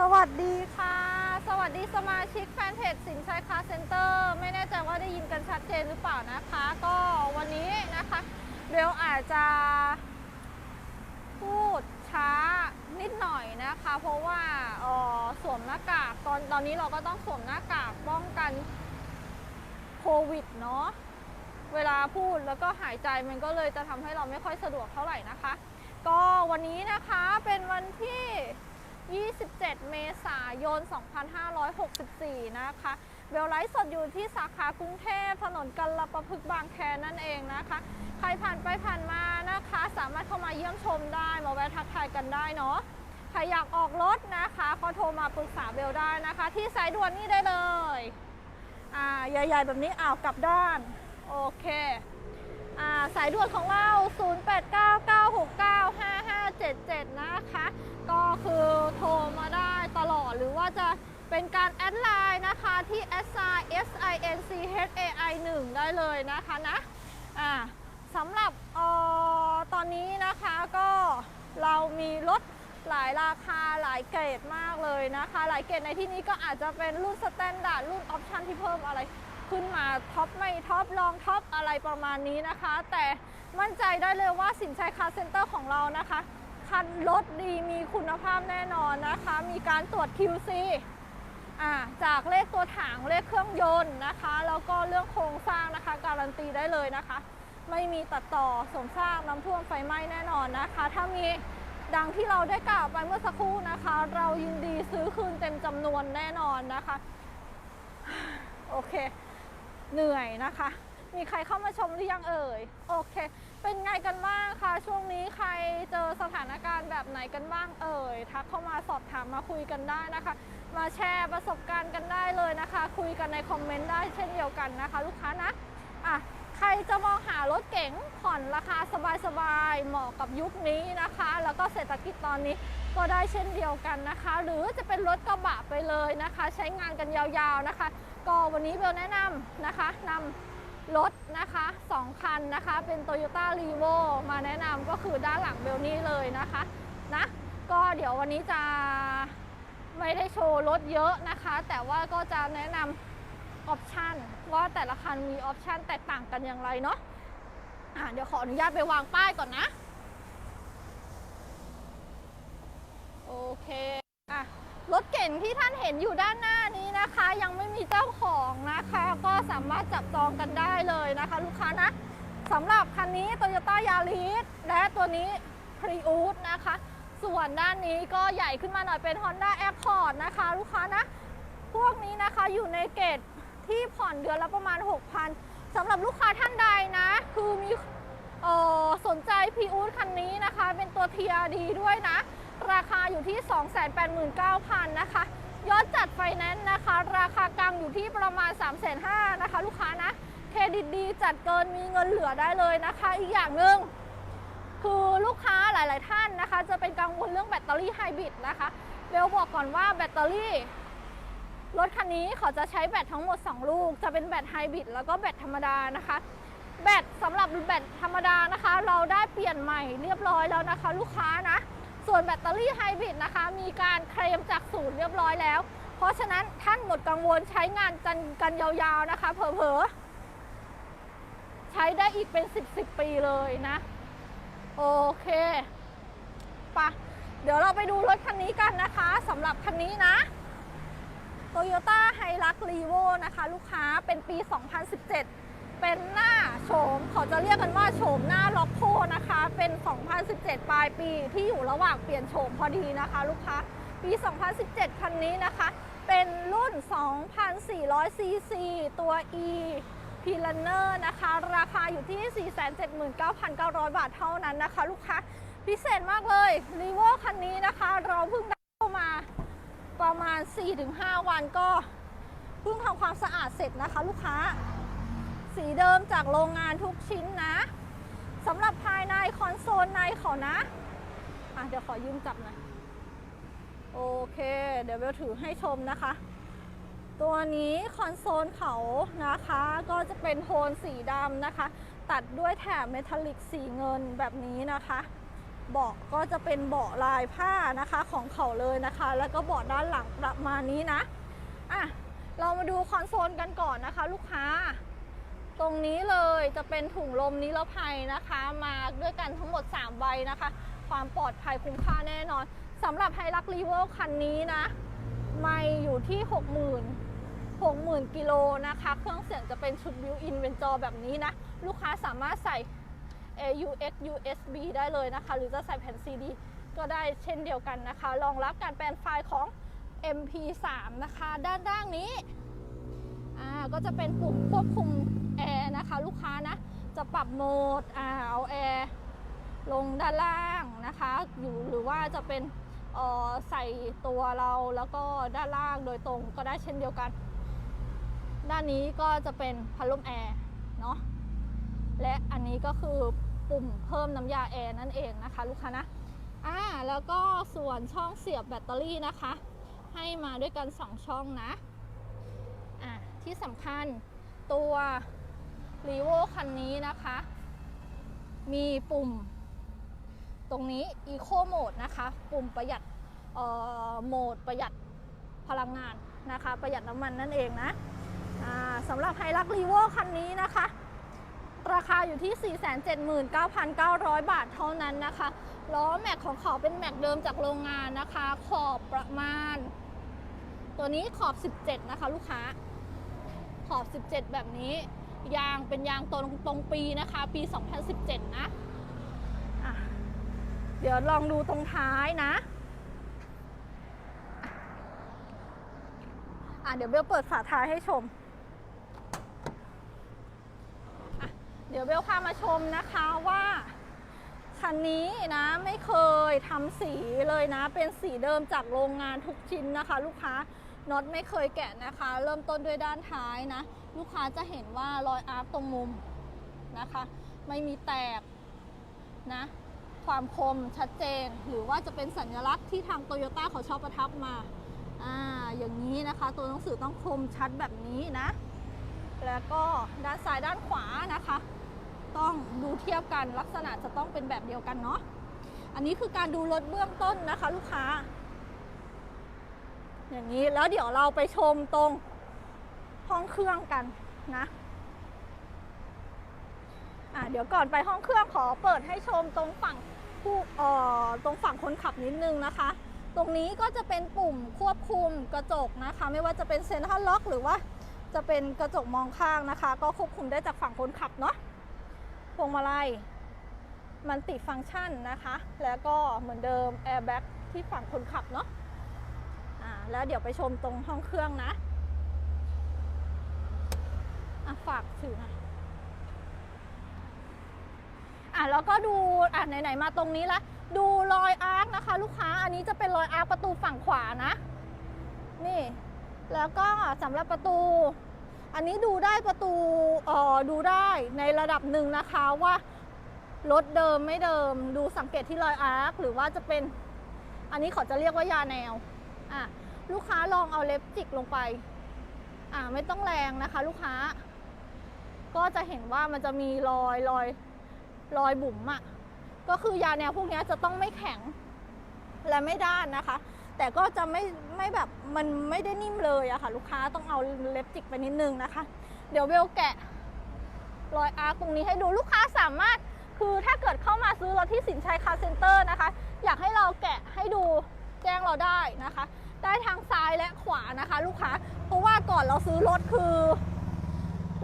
สวัสดีค่ะ สวัสดีสมาชิกแฟนเพจสินชัยคาเซ็นเตอร์ไม่แน่ใจว่าได้ยินกันชัดเจนหรือเปล่านะคะ ก็วันนี้นะคะเบลอาจจะพูดช้านิดหน่อยนะคะ เพราะว่าออสวมหน้ากากตอนตอนนี้เราก็ต้องสวมหน้ากากป้องกันโควิดเนาะเวลาพูดแล้วก็หายใจมันก็เลยจะทำให้เราไม่ค่อยสะดวกเท่าไหร่นะคะ ก็วันนี้นะคะเป็นวันที่ 27 เมษายน 2564 นะคะ เบลไลฟ์สดอยู่ที่สาขากรุงเทพถนนกัลประพฤกษ์บางแคนั่นเองนะคะ ใครผ่านไปผ่านมานะคะ สามารถเข้ามาเยี่ยมชมได้ มาแวะทักทายกันได้เนาะ ใครอยากออกรถนะคะก็โทรมาปรึกษาเบลได้นะคะ ที่สายด่วนนี่ได้เลย อ่า ใหญ่ๆแบบนี้อ้าวกลับด้าน โอเค สายด่วนของเรา 0899695577 นะคะ ก็คือโทรมาได้ตลอดหรือว่าจะเป็นการแอดไลน์นะคะที่ s i s i n c h a i 1ได้เลยนะคะนะอ่าสำหรับออตอนนี้นะคะก็เรามีรถหลายราคาหลายเกรดมากเลยนะคะ หลายเกรดในที่นี้ก็อาจจะเป็นรุ่นสแตนดาร์ดรุ่นออปชันที่เพิ่มอะไร ขึ้นมาท็อปไม่ท็อปลองท็อปอะไรประมาณนี้นะคะ แต่มั่นใจได้เลยว่าสินชัยคาร์เซ็นเตอร์ของเรานะคะ คันรถดีมีคุณภาพแน่นอนนะคะ มีการตรวจ QC จากเลขตัวถังเลขเครื่องยนต์นะคะ แล้วก็เรื่องโครงสร้างนะคะ การันตีได้เลยนะคะ ไม่มีตัดต่อสมสร้างน้ำท่วมไฟไหม้แน่นอนนะคะ ถ้ามีดังที่เราได้กล่าวไปเมื่อสักครู่นะคะ เรายินดีซื้อคืนเต็มจำนวนแน่นอนนะคะ โอเค เหนื่อยนะคะ มีใครเข้ามาชมหรือยังเอ่ย โอเค เป็นไงกันบ้างคะช่วงนี้ใครเจอสถานการณ์แบบไหนกันบ้างเอ่ย ทักเข้ามาสอบถามมาคุยกันได้นะคะ มาแชร์ประสบการณ์กันได้เลยนะคะ คุยกันในคอมเมนต์ได้เช่นเดียวกันนะคะ ลูกค้านะ อะใครจะมองหารถเก๋งผ่อนราคาสบายๆ เหมาะกับยุคนี้นะคะ แล้วก็เศรษฐกิจตอนนี้ก็ได้เช่นเดียวกันนะคะ หรือจะเป็นรถกระบะไปเลยนะคะ ใช้งานกันยาวๆนะคะ ก็วันนี้เบลแนะนำนะคะนำรถนะคะ2คันนะคะเป็น Toyota r e v o มาแนะนำก็คือด้านหลังเบลนี่เลยนะคะนะก็เดี๋ยววันนี้จะไม่ได้โชว์รถเยอะนะคะ แต่ว่าก็จะแนะนำออปชันว่าแต่ละคันมีออปชันแตกต่างกันอย่างไรเนาะอะเดี๋ยวขออนุญาตไปวางป้ายก่อนนะ โอเคอะรถเก๋งที่ท่านเห็นอยู่ด้านหน้า นะคะยังไม่มีเจ้าของนะคะ ก็สามารถจับจองกันได้เลยนะคะ ลูกค้านะสำหรับคันนี้ Toyota Yaris และตัวนี้ Prius นะคะ ส่วนด้านนี้ก็ใหญ่ขึ้นมาหน่อยเป็น Honda Accord นะคะ ลูกค้านะ พวกนี้นะคะอยู่ในเกรดที่ผ่อนเดือนละประมาณ 6,000สำหรับลูกค้าท่านใดนะ คือมีออสนใจ Prius คันนี้นะคะ เป็นตัว TRD ด้วยนะ ราคาอยู่ที่ 289,000นะคะ ยอดจัดไฟแนนซ์นะคะ ราคากลางอยู่ที่ประมาณ 3,500,000นะคะ ลูกค้านะเครดิตดีจัดเกินมีเงินเหลือได้เลยนะคะ อีกอย่างหนึ่งคือลูกค้าหลาย ๆ ท่านนะคะ จะเป็นกังวลเรื่องแบตเตอรี่ไฮบริดนะคะเบลบอกก่อนว่าแบตเตอรี่รถคันนี้เขาจะใช้แบตทั้งหมด 2 ลูก จะเป็นแบตไฮบริดแล้วก็แบตธรรมดานะคะ แบตสำหรับแบตธรรมดานะคะ เราได้เปลี่ยนใหม่เรียบร้อยแล้วนะคะ ลูกค้านะ ส่วนแบตเตอรี่ไฮบริดนะคะ มีการเคลมจากศูนย์เรียบร้อยแล้ว เพราะฉะนั้นท่านหมดกังวลใช้งานกันกันยาวๆนะคะเผลอๆใช้ได้อีกเป็น 10 10 ปีเลยนะ โอเคปะเดี๋ยวเราไปดูรถคันนี้กันนะคะสำหรับคันนี้นะ Toyota Hilux Revo นะคะ ลูกค้าเป็นปี 2017 เป็นหน้าโฉมเขาจะเรียกกันว่าโฉมหน้าล็อกโคนะคะ เป็น 2017 ปลายปีที่อยู่ระหว่างเปลี่ยนโฉมพอดีนะคะ ลูกค้า ปี 2017 คันนี้นะคะ เป็นรุ่น 2,400 ซีซีตัว E p l a n n e r นะคะ ราคาอยู่ที่ 479,900 บาทเท่านั้นนะคะ ลูกค้า พิเศษมากเลย r e v o คันนี้นะคะ เราเพิ่งได้เข้ามาประมาณ 4-5 วันก็เพิ่งทำความสะอาดเสร็จนะคะ ลูกค้า สีเดิมจากโรงงานทุกชิ้นนะสำหรับภายในคอนโซลในเขานะอะเดี๋ยวขอยืมจับหน่อยโอเค เดี๋ยวเบลถือให้ชมนะคะ ตัวนี้คอนโซลเขานะคะ ก็จะเป็นโทนสีดำนะคะ ตัดด้วยแถบเมทัลลิกสีเงินแบบนี้นะคะเบาะก็จะเป็นเบาะลายผ้านะคะของเขาเลยนะคะ แล้วก็เบาะด้านหลังประมาณนี้นะอะเรามาดูคอนโซลกันก่อนนะคะ ลูกค้า ตรงนี้เลยจะเป็นถุงลมนิรภัยนะคะ มาด้วยกันทั้งหมด 3 ใบนะคะ ความปลอดภัยคุ้มค่าแน่นอนสำหรับไฮรักรีเวลคันนี้นะ ไม่อยู่ที่ 60,000 60,000กิโลนะคะ เครื่องเสียงจะเป็นชุดบิวอินเป็นจอแบบนี้นะ ลูกค้าสามารถใส่ AUX USB ได้เลยนะคะ หรือจะใส่แผ่น CD ก็ได้เช่นเดียวกันนะคะ รองรับการแปลงไฟล์ของ MP3 นะคะ ด้านล่างนี้ อ่าก็จะเป็นปุ่มควบคุมแอร์นะคะลูกค้านะ จะปรับโหมดอ่าเอาแอร์ลงด้านล่างนะคะอยู่หรือว่าจะเป็นเอ่อใส่ตัวเราแล้วก็ด้านล่างโดยตรงก็ได้เช่นเดียวกัน ด้านนี้ก็จะเป็นพัดลมแอร์เนาะและอันนี้ก็คือปุ่มเพิ่มน้ำยาแอร์นั่นเองนะคะ ลูกค้านะอ่าแล้วก็ส่วนช่องเสียบแบตเตอรี่นะคะ ให้มาด้วยกัน 2 ช่องนะอะ ที่สำคัญตัวรีโวคันนี้นะคะ มีปุ่ม ตรงนี้ Eco Mode นะคะ ปุ่มประหยัดโหมดประหยัดพลังงานนะคะ ประหยัดน้ำมันนั่นเองนะสำหรับไฮรักรีโวคันนี้นะคะ ราคาอยู่ที่ 479,900 บาทเท่านั้นนะคะล้อแม็กของเขาเป็นแม็กเดิมจากโรงงานนะคะ ขอบประมาณ ตัวนี้ขอบ 17 นะคะ ลูกค้า ขอบ 17 แบบนี้ ยางเป็นยางตรงตรงปีนะคะ ปี 2017 นะะเดี๋ยวลองดูตรงท้ายนะอะเดี๋ยวเบลเปิดฝาท้ายให้ชม เดี๋ยวเบลพามาชมนะคะว่าคันนี้นะไม่เคยทำสีเลยนะ เป็นสีเดิมจากโรงงานทุกชิ้นนะคะ ลูกค้า น็อตไม่เคยแกะนะคะ เริ่มต้นด้วยด้านท้ายนะ ลูกค้าจะเห็นว่ารอยอาร์ตตรงมุมนะคะ ไม่มีแตกนะ ความคมชัดเจน หรือว่าจะเป็นสัญลักษณ์ที่ทางโตโยต้าเขาชอบประทับมาอ่าอย่างนี้นะคะ ตัวหนังสือต้องคมชัดแบบนี้นะ แล้วก็ด้านซ้ายด้านขวานะคะ ต้องดูเทียบกันลักษณะจะต้องเป็นแบบเดียวกันเนาะอันนี้คือการดูรถเบื้องต้นนะคะ ลูกค้า อย่างนี้แล้วเดี๋ยวเราไปชมตรงห้องเครื่องกันนะอะเดี๋ยวก่อนไปห้องเครื่องขอเปิดให้ชมตรงฝั่งผู้เอ่อตรงฝั่งคนขับนิดนึงนะคะ ตรงนี้ก็จะเป็นปุ่มควบคุมกระจกนะคะ ไม่ว่าจะเป็นเซ็นทรัลล็อก หรือว่าจะเป็นกระจกมองข้างนะคะ ก็ควบคุมได้จากฝั่งคนขับเนาะพวงมาลัยมันติฟังก์ชันนะคะ แล้วก็เหมือนเดิมแอร์แบ็กที่ฝั่งคนขับเนาะ อ่าแล้วเดี๋ยวไปชมตรงห้องเครื่องนะอะฝากถือนะอะแล้วก็ดูอะไหนๆมาตรงนี้ละดูรอยอาร์คนะคะ ลูกค้าอันนี้จะเป็นรอยอาร์คประตูฝั่งขวานะ นี่ แล้วก็สำหรับประตู อันนี้ดูได้ประตูเอ่อดูได้ในระดับหนึ่งนะคะว่ารถเดิมไม่เดิม ดูสังเกตที่รอยอาร์คหรือว่าจะเป็น อันนี้เขาจะเรียกว่ายาแนว อะลูกค้าลองเอาเล็บจิกลงไป อ่าไม่ต้องแรงนะคะ ลูกค้า ก็จะเห็นว่ามันจะมีรอยรอยรอยบุ๋มอะ่ะก็คือยาแนวพวกนี้จะต้องไม่แข็งและไม่ด้านนะคะ แต่ก็จะไม่ไม่แบบมันไม่ได้นิ่มเลยอะค่ะ ลูกค้าต้องเอาเล็บจิกไปนิดนึงนะคะ เดี๋ยวเบลแกะรอยอาร์ตรงนี้ให้ดูลูกค้าสามารถคือถ้าเกิดเข้ามาซื้อรถที่สินชัยคาร์เซ็นเตอร์นะคะ อยากให้เราแกะให้ดู แจ้งเราได้นะคะ ได้ทางซ้ายและขวานะคะ ลูกค้า เพราะว่าก่อนเราซื้อรถคือ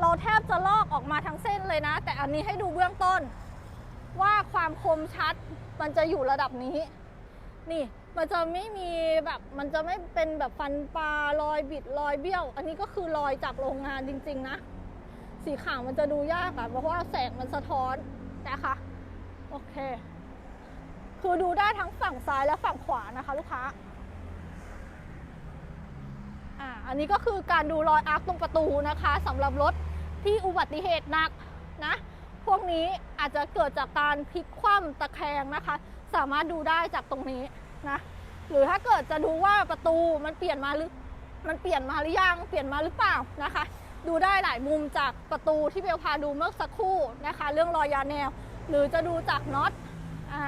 เราแทบจะลอกออกมาทั้งเส้นเลยนะ แต่อันนี้ให้ดูเบื้องต้น ว่าความคมชัดมันจะอยู่ระดับนี้ นี่มันจะไม่มีแบบมันจะไม่เป็นแบบฟันปลารอยบิดรอยเบี้ยว อันนี้ก็คือรอยจากโรงงานจริง ๆ นะ สีขาวมันจะดูยากอะเพราะว่าแสงมันสะท้อนนะคะ โอเค คือดูได้ทั้งฝั่งซ้ายและฝั่งขวานะคะ ลูกค้าอ่าอันนี้ก็คือการดูรอยอาร์คตรงประตูนะคะสำหรับรถที่อุบัติเหตุหนักนะพวกนี้อาจจะเกิดจากการพลิกคว่ำตะแคงนะคะ สามารถดูได้จากตรงนี้นะหรือถ้าเกิดจะดูว่าประตูมันเปลี่ยนมาหรือมันเปลี่ยนมาหรือยังเปลี่ยนมาหรือเปล่านะคะ ดูได้หลายมุมจากประตูที่เบลพาดูเมื่อสักครู่นะคะ เรื่องรอยยาแนว หรือจะดูจากน็อตอ่า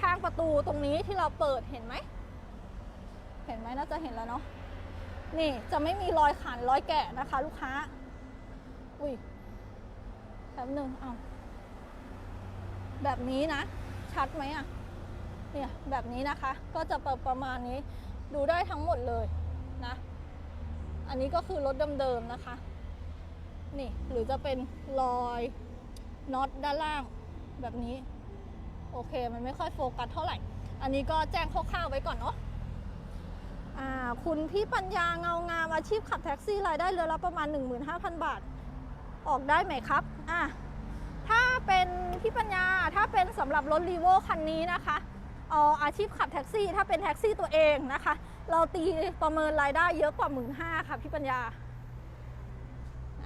ข้างประตูตรงนี้ที่เราเปิดเห็นไหม เห็นไหมน่าจะเห็นแล้วเนาะ นี่จะไม่มีรอยขันรอยแกะนะคะ ลูกค้า อุ้ยแป๊บหนึ่งเอาแบบนี้นะ ชัดไหมอะเนี่ยแบบนี้นะคะ ก็จะประประมาณนี้ ดูได้ทั้งหมดเลยนะ อันนี้ก็คือรถเดิมๆนะคะ นี่หรือจะเป็นรอยน็อตด้านล่างแบบนี้ โอเค มันไม่ค่อยโฟกัสเท่าไหร่ อันนี้ก็แจ้งคร่าวๆไว้ก่อนเนาะคุณพี่ปัญญาเงางามอาชีพขับแท็กซี่รายได้เรือละประมาณ 15,000 บาท ออกได้ไหมครับอ่าถ้าเป็นพี่ปัญญาถ้าเป็นสำหรับรถรีโวคันนี้นะคะเอ่ออาชีพขับแท็กซี่ ถ้าเป็นแท็กซี่ตัวเองนะคะ เราตีประเมินรายได้เยอะกว่า 1 5ื่นค่ะพี่ปัญญา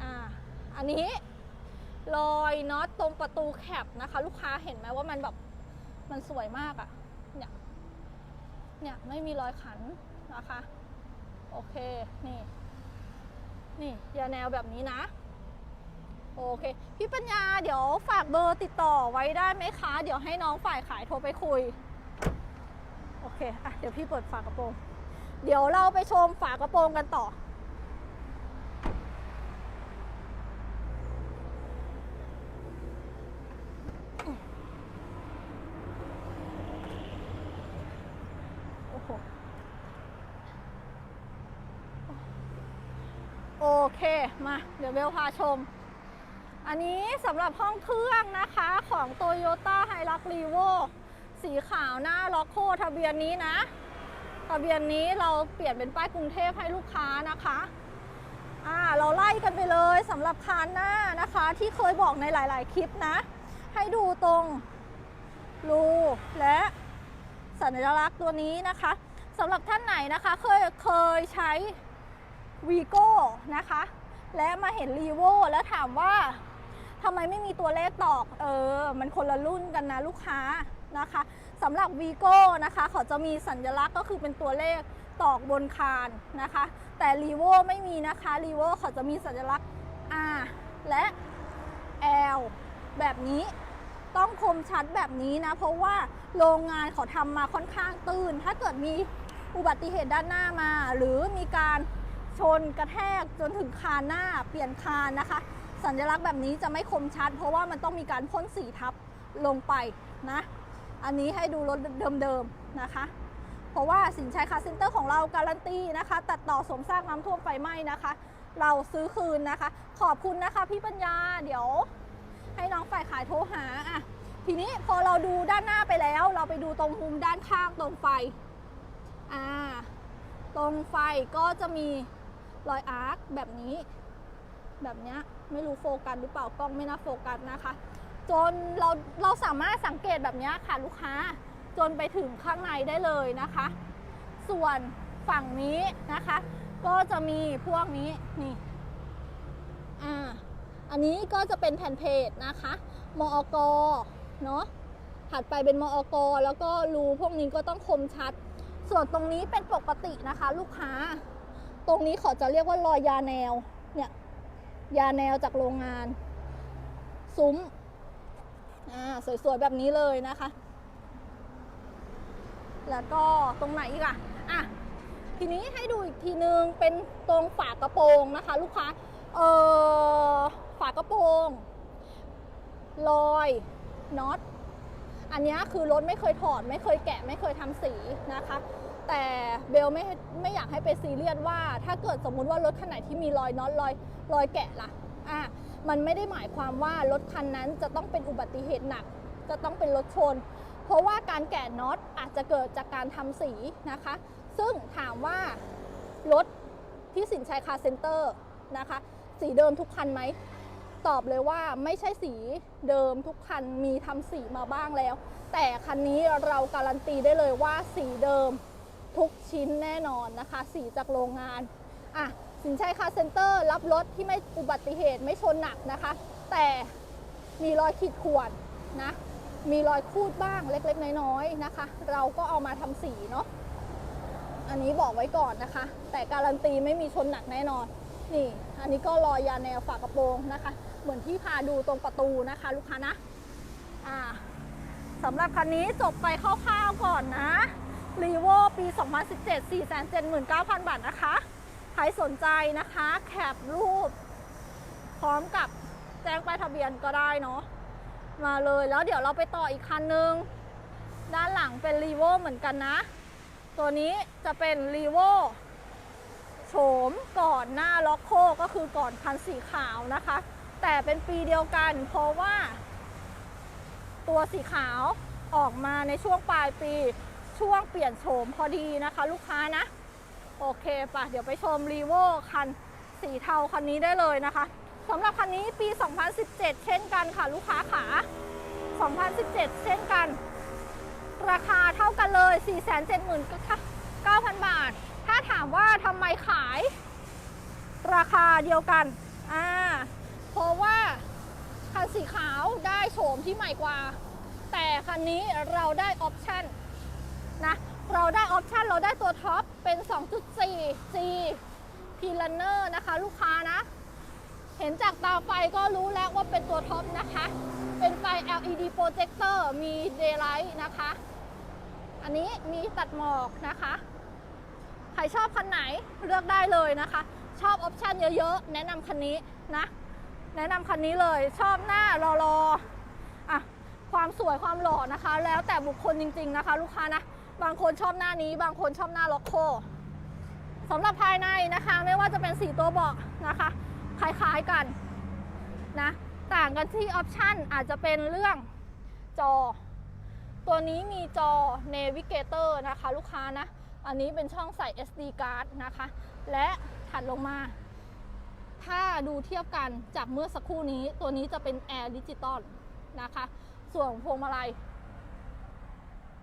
อ่าอันนี้รอยน็อตตรงประตูแคปนะคะ ลูกค้าเห็นไหมว่ามันแบบ มันสวยมากอะเนี่ย เนี่ยไม่มีรอยขันนะคะ โอเค นี่ นี่ยาแนวแบบนี้นะ โอเค พี่ปัญญาเดี๋ยวฝากเบอร์ติดต่อไว้ได้ไหมคะ เดี๋ยวให้น้องฝ่ายขายโทรไปคุย โอเค อะ เดี๋ยวพี่เปิดฝากระโปรง เดี๋ยวเราไปชมฝากระโปรงกันต่อ โอ้โห โอเค มา เวเบลพาชม อันนี้สำหรับห้องเครื่องนะคะของ Toyota h i l u x r e v o สีขาวหน้าล็อกโคทะเบียนนี้นะ ทะเบียนนี้เราเปลี่ยนเป็นป้ายกรุงเทพให้ลูกค้านะคะอ่าเราไล่กันไปเลยสำหรับคานหน้านะคะ ที่เคยบอกในหลาย ๆ คลิปนะ ให้ดูตรงรูและสัญลักษณ์ตัวนี้นะคะสำหรับท่านไหนนะคะเคยเคยใช้วีโก้นะคะ และมาเห็นรีโวแล้วถามว่าทำไมไม่มีตัวเลขตอก เออ มันคนละรุ่นกันนะลูกค้านะคะสำหรับวีโก้นะคะเขาจะมีสัญลักษณ์ก็คือเป็นตัวเลขตอกบนคานนะคะ แต่รีโวไม่มีนะคะรีโวเขาจะมีสัญลักษณ์ R และ L แบบนี้ต้องคมชัดแบบนี้นะ เพราะว่าโรงงานเขาทำมาค่อนข้างตื้น ถ้าเกิดมีอุบัติเหตุด้านหน้ามา หรือมีการ ชนกระแทกจนถึงคานหน้าเปลี่ยนคานนะคะ สัญลักษณ์แบบนี้จะไม่คมชัด เพราะว่ามันต้องมีการพ่นสีทับลงไปนะ อันนี้ให้ดูรถเดิมๆนะคะ เพราะว่าสินชัยคาเซ็นเตอร์ของเราการันตีนะคะ ตัดต่อสมซากน้ำท่วมไฟไหม้นะคะ เราซื้อคืนนะคะ ขอบคุณนะคะพี่ปัญญาเดี๋ยว ให้น้องฝ่ายขายโทรหาอะทีนี้พอเราดูด้านหน้าไปแล้ว เราไปดูตรงมุมด้านข้างตรงไฟอ่าตรงไฟก็จะมี รอยอาร์คแบบนี้ แบบเนี้ยไม่รู้โฟกัสหรือเปล่ากล้องไม่น่าโฟกัสนะคะ จนเราเราสามารถสังเกตแบบเนี้ยค่ะลูกค้า จนไปถึงข้างในได้เลยนะคะ ส่วนฝั่งนี้นะคะ ก็จะมีพวกนี้นี่อ่าอันนี้ก็จะเป็นแผ่นเพจนะคะมอกเนาะถัดไปเป็นมอกแล้วก็รูพวกนี้ก็ต้องคมชัด ส่วนตรงนี้เป็นปกตินะคะ ลูกค้า ตรงนี้เขาจะเรียกว่ารอยยาแนว เนี่ย ยาแนวจากโรงงาน ซุ้ม อ่า สวยๆ แบบนี้เลยนะคะ แล้วก็ตรงไหนอีกอะอะ ทีนี้ให้ดูอีกทีนึง เป็นตรงฝากระโปรงนะคะ ลูกค้า เออฝากระโปรงรอยน็อตอันนี้คือรถไม่เคยถอด ไม่เคยแกะ ไม่เคยทำสีนะคะ แต่เบลไม่ไม่อยากให้ไปซีเรียสว่า ถ้าเกิดสมมุติว่ารถคันไหนที่มีรอยน็อตรอยรอยแกะล่ะอะมันไม่ได้หมายความว่ารถคันนั้นจะต้องเป็นอุบัติเหตุหนัก จะต้องเป็นรถชน เพราะว่าการแกะน็อตอาจจะเกิดจากการทำสีนะคะ ซึ่งถามว่ารถที่สินชัยคาเซ็นเตอร์นะคะ สีเดิมทุกคันไหมตอบเลยว่าไม่ใช่สีเดิมทุกคันมีทำสีมาบ้างแล้ว แต่คันนี้เราการันตีได้เลยว่าสีเดิม ทุกชิ้นแน่นอนนะคะ สีจากโรงงานอะสินชัยคาร์เซ็นเตอร์รับรถที่ไม่อุบัติเหตุไม่ชนหนักนะคะ แต่มีรอยขีดข่วนนะมีรอยคูดบ้างเล็กๆ น้อยๆนะคะ เราก็เอามาทำสีเนาะอันนี้บอกไว้ก่อนนะคะ แต่การันตีไม่มีชนหนักแน่นอน นี่ อันนี้ก็รอยยาแนวฝากระโปรงนะคะ เหมือนที่พาดูตรงประตูนะคะ ลูกค้านะอ่าสำหรับคันนี้จบไปคร่าวๆก่อนนะ รีโวปี 2017 479,000 บาทนะคะ ใครสนใจนะคะ แคปรูป พร้อมกับแจ้งป้ายทะเบียนก็ได้เนาะ มาเลยแล้วเดี๋ยวเราไปต่ออีกคันนึง ด้านหลังเป็นรีโวเหมือนกันนะ ตัวนี้จะเป็นรีโวโฉมก่อนหน้าล็อกโคก็คือก่อนคันสีขาวนะคะ แต่เป็นปีเดียวกันเพราะว่า ตัวสีขาวออกมาในช่วงปลายปี ช่วงเปลี่ยนโฉมพอดีนะคะ ลูกค้านะ โอเคปะเดี๋ยวไปชมรีโวคันสีเทาคันนี้ได้เลยนะคะสำหรับคันนี้ปี 2017 เช่นกันค่ะ ลูกค้าขา 2017 เช่นกัน ราคาเท่ากันเลย 479,000 บาท ถ้าถามว่าทำไมขาย ราคาเดียวกัน อ่า เพราะว่าคันสีขาวได้โฉมที่ใหม่กว่า แต่คันนี้เราได้ออปชั่น นะเราได้ออปชันเราได้ตัวท็อปเป็น 2.4 G p l a n n e r นะคะ ลูกค้านะ เห็นจากตาไฟก็รู้แล้วว่าเป็นตัวท็อปนะคะ เป็นไฟ LED projector มี daylight นะคะ อันนี้มีตัดหมอกนะคะ ใครชอบคันไหนเลือกได้เลยนะคะ ชอบออปชันเยอะๆ แนะนำคันนี้นะ แนะนำคันนี้เลยชอบหน้ารอรออะความสวยความหล่อนะคะ แล้วแต่บุคคลจริง ๆ นะคะ ลูกค้านะ บางคนชอบหน้านี้ บางคนชอบหน้าล็อกโคสำหรับภายในนะคะ ไม่ว่าจะเป็นสีตัวเบาะนะคะ คล้ายๆกันนะต่างกันที่ออปชั่นอาจจะเป็นเรื่องจอ ตัวนี้มีจอ Navigator นะคะ ลูกค้านะ อันนี้เป็นช่องใส่ SD card นะคะ และถัดลงมา ถ้าดูเทียบกันจากเมื่อสักครู่นี้ ตัวนี้จะเป็น Air Digital นะคะ ส่วนพวงมาลัย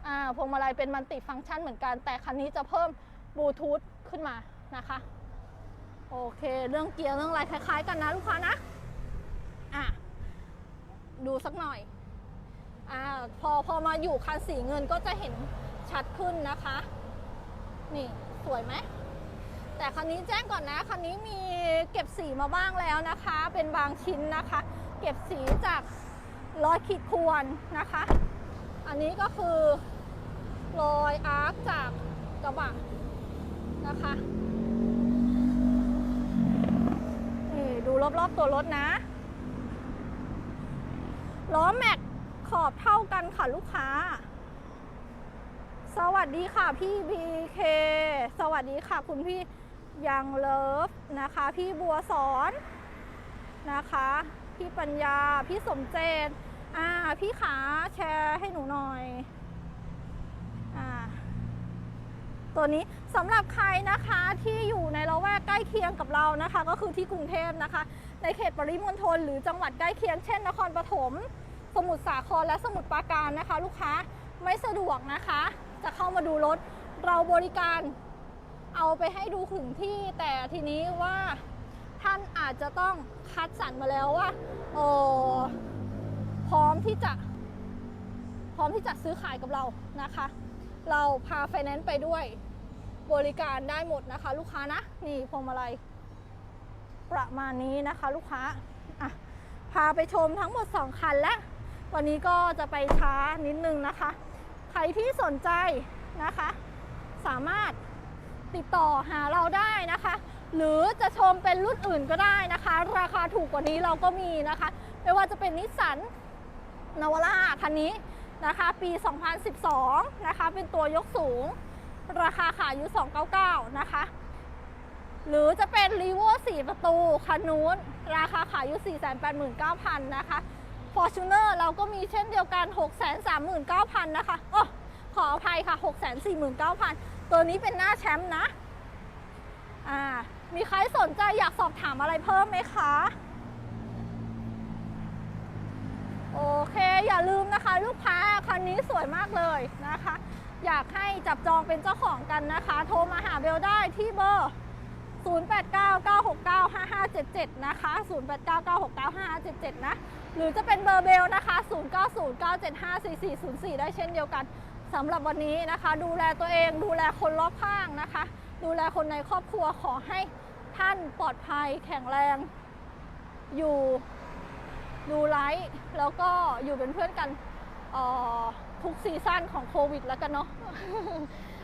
อ่าพวงมาลัยเป็นมันติฟังก์ชันเหมือนกัน แต่คันนี้จะเพิ่มบลูทูธขึ้นมานะคะโอเค เรื่องเกียร์เรื่องอะไรคล้ายๆ กันนะลูกค้านะอะดูสักหน่อยอ่าพอพอมาอยู่คันสีเงินก็จะเห็นชัดขึ้นนะคะ นี่สวยไหมแต่คันนี้แจ้งก่อนนะคันนี้มีเก็บสีมาบ้างแล้วนะคะ เป็นบางชิ้นนะคะ เก็บสีจากร้อยขีดข่วนนะคะ อันนี้ก็คือ รอยอาร์คจากกระบะนะคะนี่ดูรอบๆตัวรถนะ ล้อแม็กขอบเท่ากันค่ะลูกค้า สวัสดีค่ะพี่บีเคสวัสดีค่ะคุณพี่ยังเลิฟนะคะ พี่บัวสอนนะคะ พี่ปัญญา พี่สมเจตอ่า พี่ขาแชร์ให้หนูหน่อย อ่า ตัวนี้สำหรับใครนะคะที่อยู่ในละแวกใกล้เคียงกับเรานะคะ ก็คือที่กรุงเทพนะคะ ในเขตปริมณฑลหรือจังหวัดใกล้เคียงเช่น นครปฐมสมุทรสาครและสมุทรปราการนะคะ ลูกค้าไม่สะดวกนะคะ จะเข้ามาดูรถเราบริการเอาไปให้ดูถึงที่แต่ทีนี้ว่าท่านอาจจะต้องคัดสรรมาแล้วว่าเออพร้อมที่จะ พร้อมที่จะซื้อขายกับเรานะคะ เราพาไฟแนนซ์ไปด้วยบริการได้หมดนะคะ ลูกค้านะนี่พวงมาลัยประมาณนี้นะคะ ลูกค้าอะพาไปชมทั้งหมด 2 คันและ วันนี้ก็จะไปช้านิดนึงนะคะ ใครที่สนใจนะคะ สามารถติดต่อหาเราได้นะคะ หรือจะชมเป็นรุ่นอื่นก็ได้นะคะ ราคาถูกกว่านี้เราก็มีนะคะ ไม่ว่าจะเป็นนิสสันนาวาร่าคันนี้ นะคะปี 2012 นะคะเป็นตัวยกสูง ราคาขายอยู่ 299 นะคะ หรือจะเป็น r ีโว4ประตูคันนู้น ราคาขายอยู่ 489,000 นะคะ Fortuner เราก็มีเช่นเดียวกัน 639,000 นะคะโอ้ขออภัยค่ะ 649,000 ตัวนี้เป็นหน้าแชมป์นะ อ่า มีใครสนใจอยากสอบถามอะไรเพิ่มไหมคะ โอ เค อย่าลืมนะคะ ลูกค้าคันนี้สวยมากเลยนะคะ อยากให้จับจองเป็นเจ้าของกันนะคะ โทรมาหาเบลได้ที่เบอร์ 0899695577 นะคะ 0899695577 นะ หรือจะเป็นเบอร์เบลนะคะ 0909754404 ได้เช่นเดียวกันสำหรับวันนี้นะคะ ดูแลตัวเองดูแลคนรอบข้างนะคะ ดูแลคนในครอบครัวขอให้ท่านปลอดภัยแข็งแรงอยู่ ดูไลฟ์แล้วก็อยู่เป็นเพื่อนกันทุกซีซั่นของโควิดแล้วกันเนาะ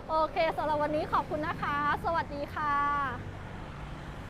โอเคสำหรับวันนี้ขอบคุณนะคะ สวัสดีค่ะ